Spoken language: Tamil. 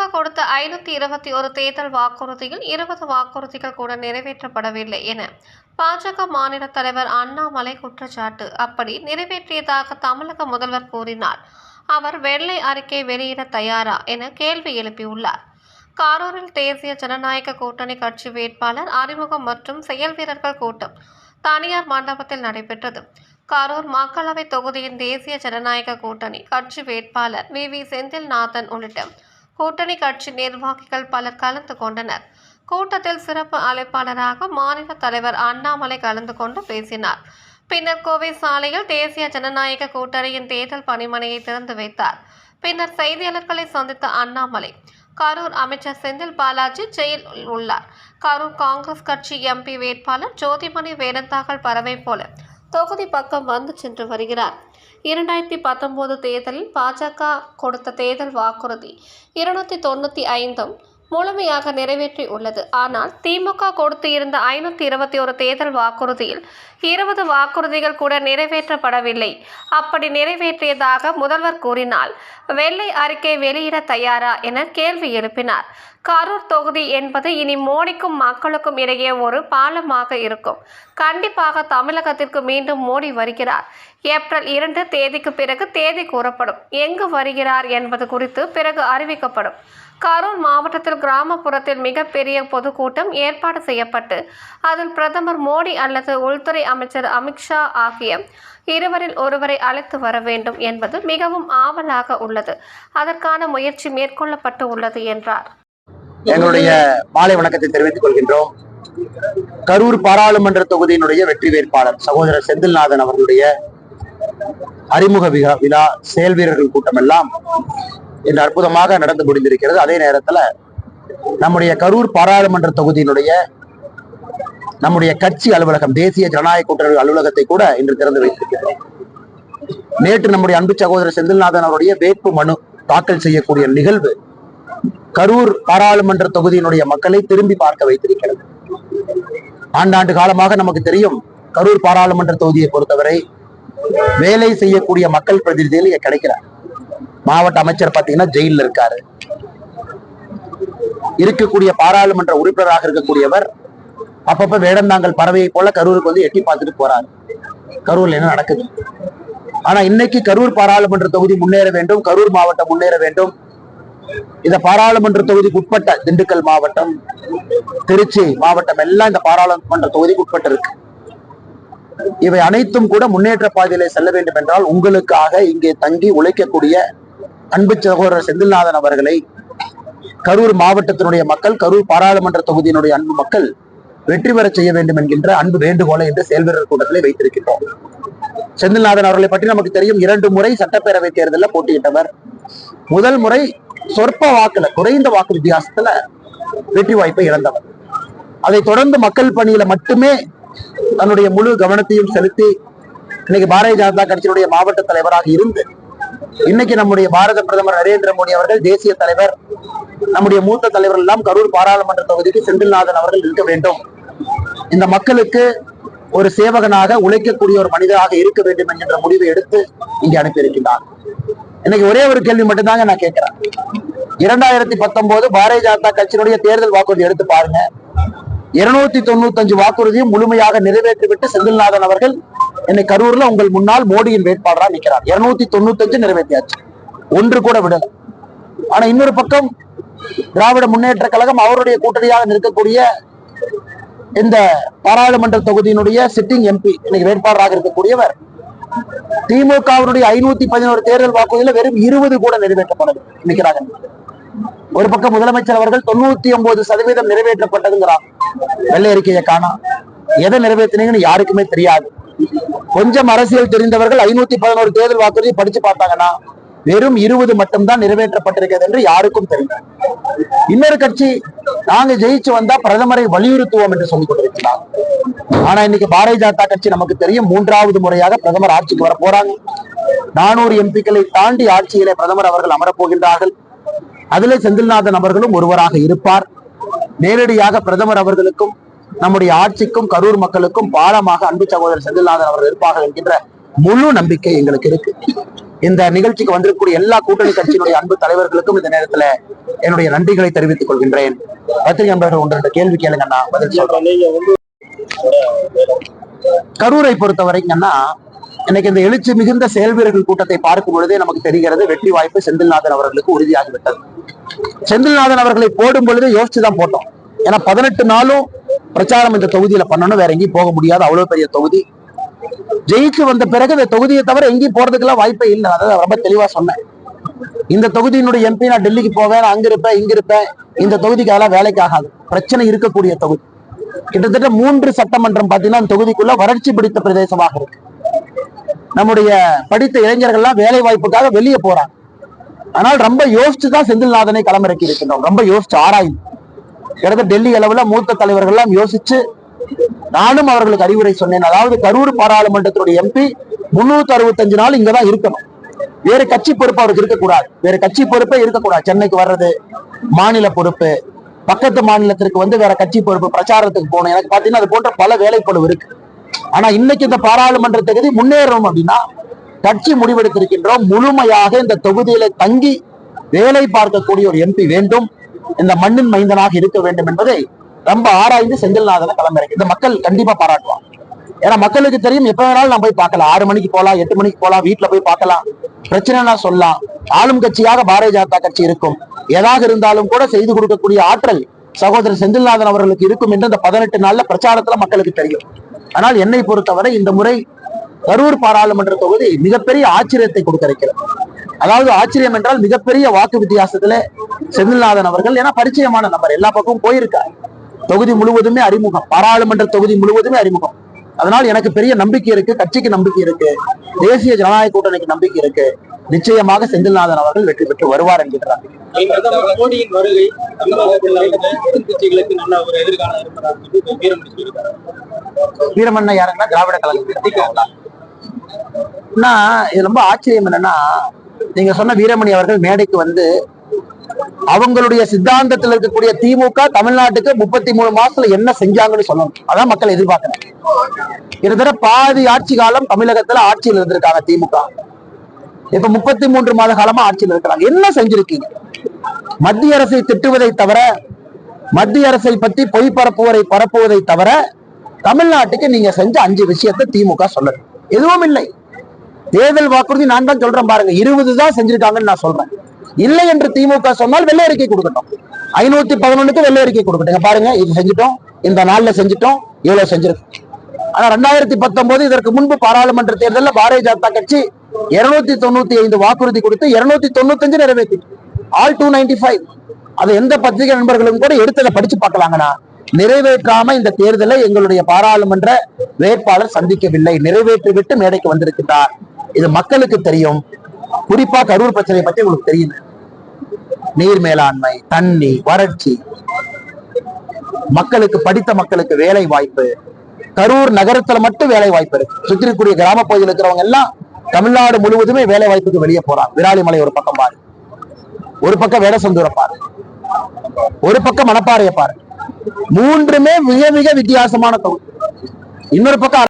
திமுக கொடுத்த ஐநூத்தி இருபத்தி ஒரு தேர்தல் வாக்குறுதியில் இருபது வாக்குறுதிகள் கூட நிறைவேற்றப்படவில்லை என பாஜக மாநில தலைவர் அண்ணாமலை குற்றச்சாட்டு. அப்படி நிறைவேற்றியதாக தமிழக முதல்வர் கூறினார். அவர் வெள்ளை அறிக்கை வெளியிட தயாரா என கேள்வி எழுப்பியுள்ளார். காரூரில் தேசிய ஜனநாயக கூட்டணி கட்சி வேட்பாளர் அறிமுகம் மற்றும் செயல் வீரர்கள் கூட்டம் தனியார் மண்டபத்தில் நடைபெற்றது. கரூர் மக்களவை தொகுதியின் தேசிய ஜனநாயக கூட்டணி கட்சி வேட்பாளர் வி. வி. செந்தில்நாதன் உள்ளிட்ட கூட்டணி கட்சி நிர்வாகிகள் பலர் கலந்து கொண்டனர். கூட்டத்தில் சிறப்பு அழைப்பாளராக மாநில தலைவர் அண்ணாமலை கலந்து கொண்டு பேசினார். பின்னர் கோவை சாலையில் தேசிய ஜனநாயக கூட்டணியின் தேர்தல் பணிமனையை திறந்து வைத்தார். பின்னர் செய்தியாளர்களை சந்தித்த அண்ணாமலை கரூர் அமைச்சர் செந்தில் பாலாஜி ஜெயிலில் உள்ளார். கரூர் காங்கிரஸ் கட்சி எம்பி வேட்பாளர் ஜோதிமணி வேடந்தாகல் பறவை போல தொகுதி பக்கம் வந்து சென்று வருகிறார். இரண்டாயிரத்தி பத்தொம்போது தேர்தலில் பாஜக கொடுத்த தேர்தல் வாக்குறுதி. இருநூத்தி தொண்ணூற்றி ஐந்தும் முழுமையாக நிறைவேற்றி உள்ளது. ஆனால் திமுக கொடுத்து இருந்த ஐநூற்றி இருபத்தி ஒரு தேர்தல் வாக்குறுதியில் இருபது வாக்குறுதிகள் கூட நிறைவேற்றப்படவில்லை. அப்படி நிறைவேற்றியதாக முதல்வர் கூறினால் வெள்ளை அறிக்கை வெளியிட தயாரா என கேள்வி எழுப்பினார். கரூர் தொகுதி என்பது இனி மோடிக்கும் மக்களுக்கும் இடையே ஒரு பாலமாக இருக்கும். கண்டிப்பாக தமிழகத்திற்கு மீண்டும் மோடி வருகிறார். ஏப்ரல் இரண்டு தேதிக்கு பிறகு தேதி கூறப்படும். எங்கு வருகிறார் என்பது குறித்து பிறகு அறிவிக்கப்படும். கரூர் மாவட்டத்தில் கிராமப்புறத்தில் மிகப்பெரிய பொதுக்கூட்டம் ஏற்பாடு செய்யப்பட்டு அதில் பிரதமர் மோடி அல்லது உள்துறை அமைச்சர் அமித்ஷா ஆகிய இருவரில் ஒருவரை அழைத்து வர வேண்டும் என்பது மிகவும் ஆவலாக உள்ளது. அதற்கான முயற்சி மேற்கொள்ளப்பட்டு உள்ளது என்றார். எங்களுடைய மாலை வணக்கத்தை தெரிவித்துக் கொள்கின்றோம். கரூர் பாராளுமன்ற தொகுதியினுடைய வெற்றி வேட்பாளர் சகோதரர் செந்தில்நாதன் அவர்களுடைய அறிமுக விழா விழா செயல் வீரர்கள் கூட்டம் எல்லாம் இன்று அற்புதமாக நடந்து முடிந்திருக்கிறது. அதே நேரத்துல நம்முடைய கரூர் பாராளுமன்ற தொகுதியினுடைய நம்முடைய கட்சி அலுவலகம் தேசிய ஜனநாயக கூட்டணி அலுவலகத்தை கூட இன்று திறந்து வைத்திருக்கிறோம். நேற்று நம்முடைய அன்பு சகோதரர் செந்தில்நாதன் அவருடைய வேட்பு மனு தாக்கல் செய்யக்கூடிய நிகழ்வு கரூர் பாராளுமன்ற தொகுதியினுடைய மக்களை திரும்பி பார்க்க வைத்திருக்கிறது. ஆண்டாண்டு காலமாக நமக்கு தெரியும் கரூர் பாராளுமன்ற தொகுதியை பொறுத்தவரை வேலை செய்யக்கூடிய மக்கள் பிரதிநிதிகள் கிடைக்கிறார் மாவட்ட அமைச்சர் பாத்தீங்கன்னா ஜெயில இருக்காரு. இருக்கக்கூடிய பாராளுமன்ற உறுப்பினராக இருக்கக்கூடியவர் அப்பப்ப வேடந்தாங்கல் பறவையை போல கரூருக்கு வந்து எட்டி பார்த்துட்டு போறாரு. கரூர்ல என்ன நடக்குது? ஆனா இன்னைக்கு கரூர் பாராளுமன்ற தொகுதி முன்னேற வேண்டும் கரூர் மாவட்டம் முன்னேற வேண்டும். இந்த பாராளுமன்ற தொகுதிக்கு உட்பட்ட திண்டுக்கல் மாவட்டம் திருச்சி மாவட்டம் எல்லாம் இந்த பாராளுமன்ற தொகுதிக்கு உட்பட்டு இருக்கு. இவை அனைத்தும் கூட முன்னேற்ற பாதையிலே செல்ல வேண்டும் என்றால் உங்களுக்காக இங்கே தங்கி உழைக்கக்கூடிய அன்பு சகோதரர் செந்தில்நாதன் அவர்களை கரூர் மாவட்டத்தினுடைய மக்கள் கரூர் பாராளுமன்ற தொகுதியினுடைய அன்பு மக்கள் வெற்றி பெற செய்ய வேண்டும் என்கின்ற அன்பு வேண்டுகோளை என்று செயல்வீரர் கூட்டத்திலே வைத்திருக்கின்றோம். செந்தில்நாதன் அவர்களை பற்றி நமக்கு தெரியும் இரண்டு முறை சட்டப்பேரவை தேர்தலில் போட்டியிட்டவர். முதல் முறை சொற்ப வாக்குல குறைந்த வாக்கு வித்தியாசத்துல வெற்றி வாய்ப்பை இழந்தவர். அதை தொடர்ந்து மக்கள் பணியில மட்டுமே தன்னுடைய முழு கவனத்தையும் செலுத்தி இன்னைக்கு பாரதிய ஜனதா கட்சியினுடைய மாவட்ட தலைவராக இருந்து இன்னைக்கு நம்முடைய பாரத பிரதமர் நரேந்திர மோடி அவர்கள் தேசிய தலைவர் நம்முடைய மூத்த தலைவர் எல்லாம் கரூர் பாராளுமன்ற தொகுதிக்கு செந்தில்நாதன் அவர்கள் இருக்க வேண்டும். இந்த மக்களுக்கு ஒரு சேவகனாக உழைக்கக்கூடிய ஒரு மனிதராக இருக்க வேண்டும் என்கின்ற முடிவை எடுத்து இங்கே அனுப்பியிருக்கின்றார். இன்னைக்கு ஒரே ஒரு கேள்வி மட்டும்தாங்க நான் கேட்கிறேன். இரண்டாயிரத்தி பத்தொன்பது பாரதிய ஜனதா கட்சியினுடைய தேர்தல் வாக்குறுதி எடுத்து பாருங்க. இருநூத்தி தொண்ணூத்தி அஞ்சு வாக்குறுதியும் முழுமையாக நிறைவேற்றிவிட்டு செந்தில்நாதன் அவர்கள் என்னை கரூர்ல உங்கள் முன்னால் மோடியின் வேட்பாளராக நிற்கிறார். இருநூத்தி தொண்ணூத்தஞ்சு நிறைவேற்றியாச்சு. ஒன்று கூட விடல. ஆனா இன்னொரு பக்கம் திராவிட முன்னேற்ற கழகம் அவருடைய கூட்டணியாக நிற்கக்கூடிய இந்த பாராளுமன்ற தொகுதியினுடைய சிட்டிங் எம்பி இன்னைக்கு வேட்பாளராக இருக்கக்கூடியவர் திமுகவினுடைய ஐநூத்தி பதினோரு தேர்தல் வாக்குறுதியில வெறும் இருபது கூட நிறைவேற்றப்படது நிற்கிறாங்க ஒரு பக்கம் முதலமைச்சர் அவர்கள் தொண்ணூத்தி ஒன்பது சதவீதம் நிறைவேற்றப்பட்டதுங்கிறார். வெள்ளை அறிக்கையை காணா. எதை நிறைவேற்றினீங்கன்னு யாருக்குமே தெரியாது. கொஞ்சம் அரசியல் தெரிந்தவர்கள் ஐநூத்தி பதினோரு தேர்தல் வாக்குறுதி படிச்சு பார்த்தாங்கன்னா வெறும் இருபது மட்டும்தான் நிறைவேற்றப்பட்டிருக்கிறது என்று யாருக்கும் தெரியும் இன்னொரு கட்சி நாங்க ஜெயிச்சு வந்தா பிரதமரை வலியுறுத்துவோம் என்று சொல்லிக் கொண்டிருக்கிறார். ஆனா இன்னைக்கு பாரதிய ஜனதா கட்சி நமக்கு தெரியும் மூன்றாவது முறையாக பிரதமர் ஆட்சிக்கு வர போறாங்க. நானூறு எம்பிக்களை தாண்டி ஆட்சியிலே பிரதமர் அவர்கள் அமரப்போகின்றார்கள். அதிலே செந்தில்நாதன் அவர்களும் ஒருவராக இருப்பார். நேரடியாக பிரதமர் அவர்களுக்கும் நம்முடைய ஆட்சிக்கும் கரூர் மக்களுக்கும் பாலமாக அன்பு சகோதரர் செந்தில்நாதன் அவர்கள் இருப்பார்கள் என்கின்ற முழு நம்பிக்கை எங்களுக்கு இருக்கு. இந்த நிகழ்ச்சிக்கு வந்திருக்கக்கூடிய எல்லா கூட்டணி கட்சியினுடைய அன்பு தலைவர்களுக்கும் இந்த நேரத்துல என்னுடைய நன்றிகளை தெரிவித்துக் கொள்கின்றேன். பத்திரிகை நண்பர்கள் ஒன்று ரெண்டு கேள்வி கேளுங்கண்ணா பதில் சொல்றேன். கரூரை பொறுத்த வரைக்கும்னா இன்னைக்கு இந்த எழுச்சி மிகுந்த செயல் வீரர்கள் கூட்டத்தை பார்க்கும் பொழுதே நமக்கு தெரிகிறது வெற்றி வாய்ப்பு செந்தில்நாதன் அவர்களுக்கு உறுதியாகிவிட்டது. செந்தில்நாதன் அவர்களை போடும் பொழுது யோசிச்சுதான் போட்டோம். ஏன்னா பதினெட்டு நாளும் பிரச்சாரம் இந்த தொகுதியில பண்ணணும். வேற எங்கேயும் போக முடியாது. அவ்வளவு பெரிய தொகுதி. ஜெயிச்சு வந்த பிறகு இந்த தொகுதியை தவிர எங்கேயும் போறதுக்கெல்லாம் வாய்ப்பே இல்லை. அதை ரொம்ப தெளிவா சொன்னேன். இந்த தொகுதியினுடைய எம்பி நான் டெல்லிக்கு போவேன் நான் அங்க இருப்பேன் இங்க இருப்பேன். இந்த தொகுதிக்கு அதெல்லாம் வேலைக்கு ஆகாது. பிரச்சனை இருக்கக்கூடிய தொகுதி. கிட்டத்தட்ட மூன்று சட்டமன்றம் பாத்தீங்கன்னா அந்த தொகுதிக்குள்ள வறட்சி பிடித்த பிரதேசமாக இருக்கு. நம்முடைய படித்த இளைஞர்கள்லாம் வேலை வாய்ப்புக்காக வெளியே போறாங்க. ஆனால் ரொம்ப யோசிச்சுதான் செந்தில்நாதனை களமிறக்கி இருக்கின்றோம். ரொம்ப யோசிச்சு ஆராயும் கிட்டத்தட்ட டெல்லி அளவுல மூத்த தலைவர்கள் எல்லாம் யோசிச்சு நானும் அவர்களுக்கு அறிவுரை சொன்னேன். அதாவது கரூர் பாராளுமன்றத்தினுடைய எம்பி முன்னூத்தி அறுபத்தஞ்சு நாள் இங்கதான் இருக்கணும். வேற கட்சி பொறுப்பு அவருக்கு இருக்கக்கூடாது. வேற கட்சி பொறுப்பே இருக்கக்கூடாது. சென்னைக்கு வர்றது மாநில பொறுப்பு. பக்கத்து மாநிலத்திற்கு வந்து வேற கட்சி பொறுப்பு பிரச்சாரத்துக்கு போகணும். எனக்கு பாத்தீங்கன்னா அது போன்ற பல வேலைப்பளு இருக்கு. ஆனா இன்னைக்கு இந்த பாராளுமன்ற தகுதி முன்னேறணும் அப்படின்னா கட்சி முடிவெடுத்திருக்கின்றோம். முழுமையாக இந்த தொகுதியில தங்கி வேலை பார்க்கக்கூடிய ஒரு எம்பி வேண்டும். இந்த மண்ணின் மைந்தனாக இருக்க வேண்டும் என்பதை ரொம்ப ஆராய்ந்து செந்தில்நாதனை கிளம்புறேன் இந்த மக்கள் கண்டிப்பா பாராட்டுவாங்க. ஏன்னா மக்களுக்கு தெரியும் எப்ப வேணாலும் நான் போய் பார்க்கலாம். ஆறு மணிக்கு போகலாம் எட்டு மணிக்கு போகலாம் வீட்டுல போய் பார்க்கலாம். பிரச்சனைனா சொல்லலாம். ஆளும் கட்சியாக பாரதிய ஜனதா கட்சி இருக்கும். எதாக இருந்தாலும் கூட செய்து கொடுக்கக்கூடிய ஆற்றல் சகோதரர் செந்தில்நாதன் அவர்களுக்கு இருக்கும் என்று இந்த பதினெட்டு நாள்ல பிரச்சாரத்துல மக்களுக்கு தெரியும். ஆனால் என்னை பொறுத்தவரை இந்த முறை கரூர் பாராளுமன்ற தொகுதி மிகப்பெரிய ஆச்சரியத்தை கொடுக்க இருக்கிறது அதாவது ஆச்சரியம் என்றால் மிகப்பெரிய வாக்கு வித்தியாசத்துல செந்தில்நாதன் அவர்கள் ஏன்னா பரிச்சயமான நபர் எல்லா பக்கமும் போயிருக்கார். தொகுதி முழுவதுமே அறிமுகம் பாராளுமன்ற தொகுதி முழுவதுமே அறிமுகம். அதனால் எனக்கு பெரிய நம்பிக்கை இருக்கு கட்சிக்கு நம்பிக்கை இருக்கு தேசிய ஜனநாயக கூட்டணிக்கு நம்பிக்கை இருக்கு. நிச்சயமாக செந்தில்நாதன் அவர்கள் வெற்றி பெற்று வருவார் என்கிறார் வீரமண்ண யாருன்னா திராவிட கழகம் ரொம்ப ஆச்சரியம் என்னன்னா நீங்க சொன்ன வீரமணி அவர்கள் மேடைக்கு வந்து அவங்களுடைய சித்தாந்தத்தில் இருக்கக்கூடிய திமுக தமிழ்நாட்டுக்கு முப்பத்தி மூணு மாசத்துல என்ன செஞ்சாங்கன்னு சொல்லணும். அதான் மக்கள் எதிர்பார்க்கணும் கிட்டத்தட்ட பாதி ஆட்சி காலம் தமிழகத்துல ஆட்சியில் இருந்திருக்காங்க திமுக. இப்ப முப்பத்தி மூன்று மாத காலமா ஆட்சியில் இருக்கிறாங்க. என்ன செஞ்சிருக்கீங்க? மத்திய அரசை திட்டுவதை தவிர மத்திய அரசை பத்தி பொய் பரப்புவரை பரப்புவதை தவிர தமிழ்நாட்டுக்கு நீங்க செஞ்ச அஞ்சு விஷயத்தை திமுக சொல்லணும் எதுவும் இல்லை. தேர்தல் வாக்குறுதி நான் தான் சொல்றேன் பாருங்க. இருபது தான் செஞ்சிருக்காங்கன்னு நான் சொல்றேன். இல்லை என்று திமுக சொன்னால் வெள்ளை அறிக்கை கொடுக்கட்டும். ஐநூத்தி பதினொன்னுக்கு வெள்ளை அறிக்கை கொடுக்கட்டும். பாருங்க இது செஞ்சிட்டோம். இந்த நாள்ல செஞ்சுட்டோம். இவ்வளவு செஞ்சிருக்கோம் ஆனா ரெண்டாயிரத்தி பத்தொன்பது இதற்கு முன்பு பாராளுமன்ற தேர்தலில் பாரதிய ஜனதா கட்சி இருநூத்தி தொண்ணூத்தி ஐந்து வாக்குறுதி கொடுத்து இருநூத்தி தொண்ணூத்தஞ்சு நிறைவேற்றி ஆல் டூ நைன்டி ஃபைவ் அது எந்த பத்திரிகை நண்பர்களும் கூட எடுத்து அதை படிச்சு பார்க்கலாங்கண்ணா. நிறைவேற்றாம இந்த தேர்தலை எங்களுடைய பாராளுமன்ற வேட்பாளர் சந்திக்கவில்லை. நிறைவேற்றிவிட்டு மேடைக்கு வந்திருக்கிறார் இது மக்களுக்கு தெரியும். குறிப்பா கரூர் பிரச்சனை பத்தி உங்களுக்கு தெரியும் நீர் மேலாண்மை தண்ணி வறட்சி. மக்களுக்கு படித்த மக்களுக்கு வேலை வாய்ப்பு. கரூர் நகரத்துல மட்டும் வேலை வாய்ப்பு இருக்கு. சுற்றி இருக்கக்கூடிய கிராம பகுதியில் இருக்கிறவங்க எல்லாம் தமிழ்நாடு முழுவதுமே வேலை வாய்ப்புக்கு வெளியே போறாங்க. விராலிமலை ஒரு பக்கம் பாரு. ஒரு பக்கம் வேடசந்தூரை பாரு. ஒரு பக்கம் மணப்பாறையை பாரு. மூன்றுமே மிக மிக வித்தியாசமான தொகுதி இன்னொரு பக்கம்